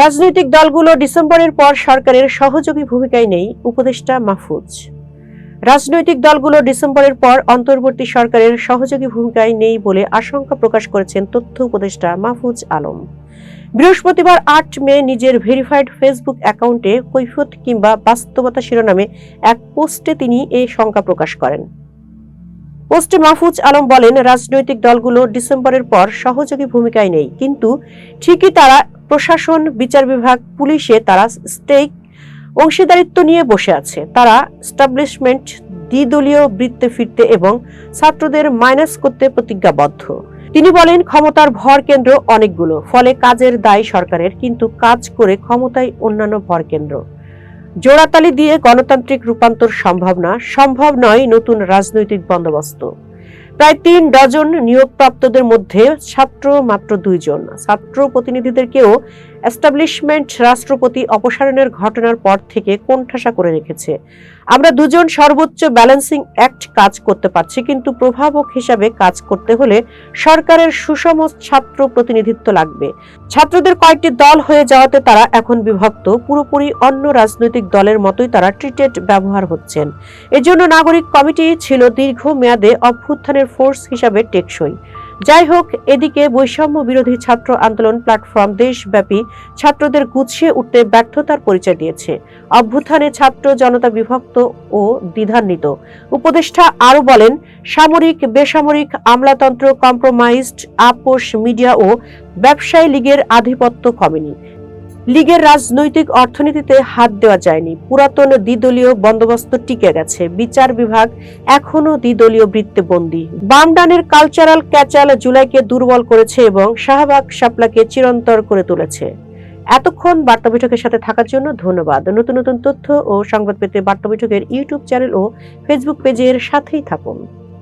রাজনৈতিক দলগুলো ডিসেম্বরের পর সরকারের সহযোগী ভূমিকায় নেই, উপদেষ্টা মাহফুজ। রাজনৈতিক দলগুলো ডিসেম্বরের পর অন্তর্বর্তী সরকারের সহযোগী ভূমিকায় নেই বলে আশঙ্কা প্রকাশ করেছেন তথ্য উপদেষ্টা মাহফুজ আলম। বৃহস্পতিবার আট মে নিজের ভেরিফাইড ফেসবুক অ্যাকাউন্টে কৈফত কিংবা বাস্তবতা শিরোনামে এক পোস্টে তিনি এই শঙ্কা প্রকাশ করেন। পোস্টে মাহফুজ আলম বলেন, রাজনৈতিক দলগুলো ডিসেম্বরের পর সহযোগী ভূমিকায় নেই, কিন্তু ঠিকই তারা প্রশাসন, বিচার বিভাগ, পুলিশে তারা স্টেক অংশীদারিত্ব নিয়ে বসে আছে। তারা স্টাবলিশমেন্ট দ্বিদলীয় বৃত্তে ফিরতে এবং ছাত্রদের মাইনাস করতে প্রতিজ্ঞাবদ্ধ। তিনি বলেন, ক্ষমতার ভর কেন্দ্র অনেকগুলো, ফলে কাজের দায় সরকারের, কিন্তু কাজ করে ক্ষমতায় অন্যান্য ভর কেন্দ্র। জোড়াতালি দিয়ে গণতান্ত্রিক রূপান্তর সম্ভব না, সম্ভব নয় নতুন রাজনৈতিক বন্দোবস্ত। প্রায় তিন ডজন নিয়োগপ্রাপ্তদের মধ্যে ছাত্র মাত্র দুইজন। ছাত্র প্রতিনিধিদেরকেও এস্টাবলিশমেন্ট রাষ্ট্রপতি অপসারণের ঘটনার পর থেকে কোণঠাসা করে রেখেছে। আমরা দুজন সর্বোচ্চ ব্যালেন্সিং অ্যাক্ট কাজ করতে পারছি, কিন্তু প্রভাবক হিসাবে কাজ করতে হলে সরকারের সুষম ছাত্র প্রতিনিধিত্ব লাগবে। ছাত্রদের কয়েকটি দল হয়ে যাওয়াতে তারা এখন বিভক্ত। পুরোপুরি অন্য রাজনৈতিক দলের মতোই তারা ট্রিটেড ব্যবহার হচ্ছেন। এজন্য নাগরিক কমিটি ছিল দীর্ঘ মেয়াদে অভ্যুত্থানের ফোর্স হিসাবে টেকসই। যাই হোক, এদিকে বৈষম্য বিরোধী ছাত্র আন্দোলন প্ল্যাটফর্ম দেশব্যাপী ছাত্রদের গুছিয়ে উঠতে ব্যর্থতার পরিচয় দিয়েছে। অভ্যুত্থানে ছাত্র জনতা বিভক্ত ও দ্বিধান্বিত। উপদেষ্টা আরও বলেন, সামরিক, বেসামরিক, আমলাতন্ত্র কম্প্রোমাইজড আপোষ মিডিয়া ও ব্যবসায়ী লীগের আধিপত্য কমেনি। লীগের রাজনৈতিক অর্থনীতিতে হাত দেওয়া যায়নি। পুরাতন দ্বিদলীয় বন্দোবস্ত টিকে গেছে। বিচার বিভাগ এখনও দ্বিদলীয় বৃত্তে বন্দী। বাম ডানের কালচারাল ক্যাচাল জুলাইকে দুর্বল করেছে এবং শাহবাগ শাপলাকে চিরন্তর করে তুলেছে। এতক্ষণ বার্তা বৈঠকের সাথে থাকার জন্য ধন্যবাদ। নতুন নতুন তথ্য ও সংবাদ পেতে বার্তা বৈঠকের ইউটিউব চ্যানেল ও ফেসবুক পেজের সাথেই থাকুন।